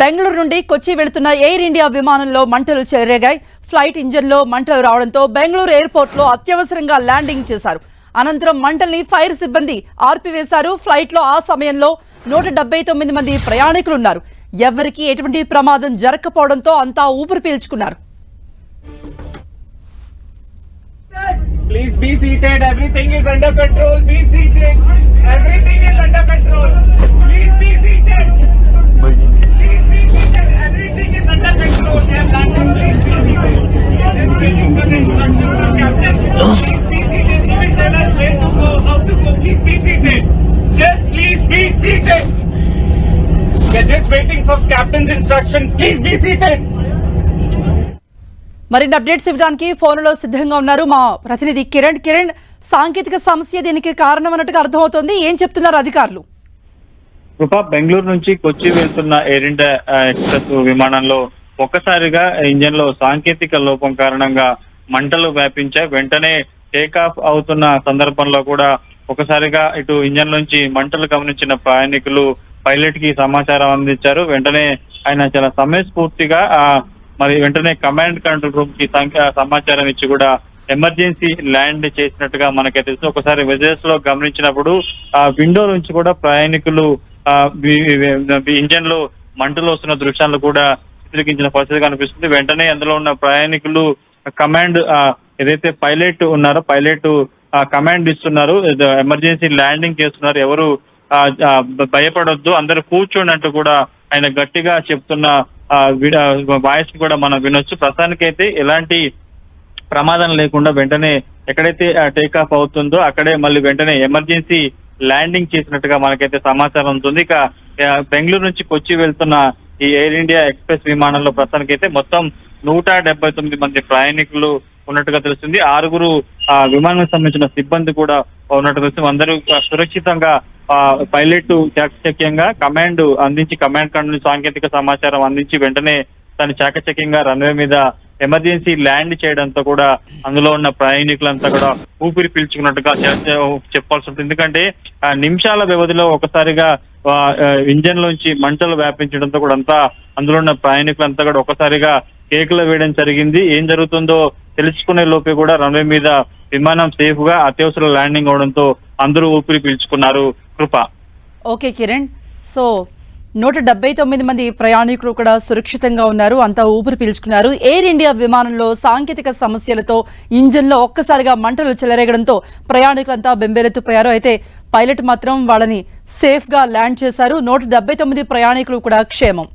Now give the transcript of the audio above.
బెంగళూరు నుండి కొచ్చి వెళుతున్న air India విమానంలో మంటలు చెలరేగాయి ఫ్లైట్ ఇంజన్లో మంటలు రావడంతో బెంగళూరు ఎయిర్పోర్ట్లో అత్యవసరంగా ల్యాండింగ్ చేశారు అనంతరం మంటల్ని ఫైర్ సిబ్బంది ఆర్పివేశారు ఫ్లైట్లో ఆ సమయంలో నూట డెబ్బై తొమ్మిది మంది ప్రయాణికులు ఉన్నారు ఎవరికీ ఎటువంటి ప్రమాదం జరగకపోవడంతో అంతా ఊపిరి పీల్చుకున్నారు Please be seated. Everything is under control. Be seated. Everything is under control. Please be seated. Please be seated. Everything is under control. We have landed. Please be seated. Just waiting for the instruction from captain. Please be seated. He will tell us where to go, how to go. Please be seated. Just please be seated. We are just waiting for captain's instruction. Please be seated. మరిన్ని updates ఇవ్వడానికి ఫోన్లో సిద్ధంగా ఉన్నారు మా ప్రతినిధి కిరణ్ కిరణ్ సాంకేతిక సమస్య దీనికి కారణం అన్నట్టుగా అర్థమవుతోంది ఏం చెప్తున్నారు అధికారులు కృప బెంగళూరు నుంచి కొచ్చి వెళ్తున్న ఎయిర్ ఇండియా ఎక్స్ప్రెస్ విమానంలో ఒక్కసారిగా ఇంజన్లో సాంకేతిక లోపం కారణంగా మంటలు వ్యాపించాయి వెంటనే టేక్ ఆఫ్ అవుతున్న సందర్భంలో కూడా ఒకసారిగా ఇటు ఇంజన్ నుంచి మంటలు గమనించిన ప్రయాణికులు పైలట్కి సమాచారం అందించారు. వెంటనే ఆయన చాలా సమయస్ఫూర్తిగా ఆ, మరి వెంటనే కమాండ్ కంట్రోల్ రూమ్కి సంఖ్య- సమాచారం ఇచ్చి కూడా ఎమర్జెన్సీ ల్యాండ్ చేసినట్టుగా మనకే తెలుసు. ఒకసారి విజయస్లో గమనించినప్పుడు ఆ విండో నుంచి కూడా ప్రయాణికులు ఆ ఇంజన్లో మంటలు వస్తున్న దృశ్యాలు కూడా చిత్రీకరించిన పరిస్థితి కనిపిస్తుంది. వెంటనే అందులో ఉన్న ప్రయాణికులు కమాండ్ ఏదైతే పైలట్ ఉన్నారో పైలట్ కమాండ్ ఇస్తున్నారు. ఎమర్జెన్సీ ల్యాండింగ్ చేస్తున్నారు. ఎవరు భయపడొద్దు. అందరూ కూర్చోండి అంటూ కూడా ఆయన గట్టిగా చెప్తున్న వాయిస్ కూడా మనం వినొచ్చు. ప్రస్తుతానికైతే ఎలాంటి ప్రమాదం లేకుండా వెంటనే ఎక్కడైతే టేక్ ఆఫ్ అవుతుందో అక్కడే మళ్ళీ వెంటనే ఎమర్జెన్సీ ల్యాండింగ్ చేసినట్టుగా మనకైతే సమాచారం ఉంటుంది. ఇక బెంగళూరు నుంచి కొచ్చి వెళ్తున్న ఈ ఎయిర్ ఇండియా ఎక్స్ప్రెస్ విమానంలో ప్రస్తుతానికైతే మొత్తం నూట డెబ్బై తొమ్మిది మంది ప్రయాణికులు ఉన్నట్టుగా తెలుస్తుంది. ఆరుగురు ఆ, విమానానికి సంబంధించిన సిబ్బంది కూడా ఉన్నట్టు తెలుస్తుంది. అందరూ సురక్షితంగా పైలట్ చాకచక్యంగా కమాండ్ అందించి కమాండ్ కంట్రోల్ సాంకేతిక సమాచారం అందించి వెంటనే తను చాకచక్యంగా రన్వే మీద ఎమర్జెన్సీ ల్యాండ్ చేయడంతో కూడా అందులో ఉన్న ప్రయాణికులంతా కూడా ఊపిరి పీల్చుకున్నట్టుగా చెప్పాల్సి ఉంటుంది. ఎందుకంటే ఆ నిమిషాల వ్యవధిలో ఒకసారిగా ఇంజన్ లోంచి మంటలు వ్యాపించడంతో కూడా అంతా అందులో ఉన్న ప్రయాణికులంతా కూడా ఒకసారిగా కేకులు వేయడం జరిగింది. ఏం జరుగుతుందో తెలుసుకునే లోపే కూడా రన్వే మీద విమానం సేఫ్గా అత్యవసర ల్యాండింగ్ అవడంతో అందరూ ఊపిరి పీల్చుకున్నారు. కృప. ఓకే కిరణ్ సో నూట డెబ్బై తొమ్మిది మంది ప్రయాణికులు కూడా సురక్షితంగా ఉన్నారు. అంతా ఊపిరి పీల్చుకున్నారు. ఎయిర్ ఇండియా విమానంలో సాంకేతిక సమస్యలతో ఇంజన్లో ఒక్కసారిగా మంటలు చెలరేగడంతో ప్రయాణికులంతా బెంబేలెత్తిపోయారు. అయితే పైలట్ మాత్రం వాళ్ళని సేఫ్గా ల్యాండ్ చేశారు. నూట డెబ్బై తొమ్మిది ప్రయాణికులు కూడా క్షేమం.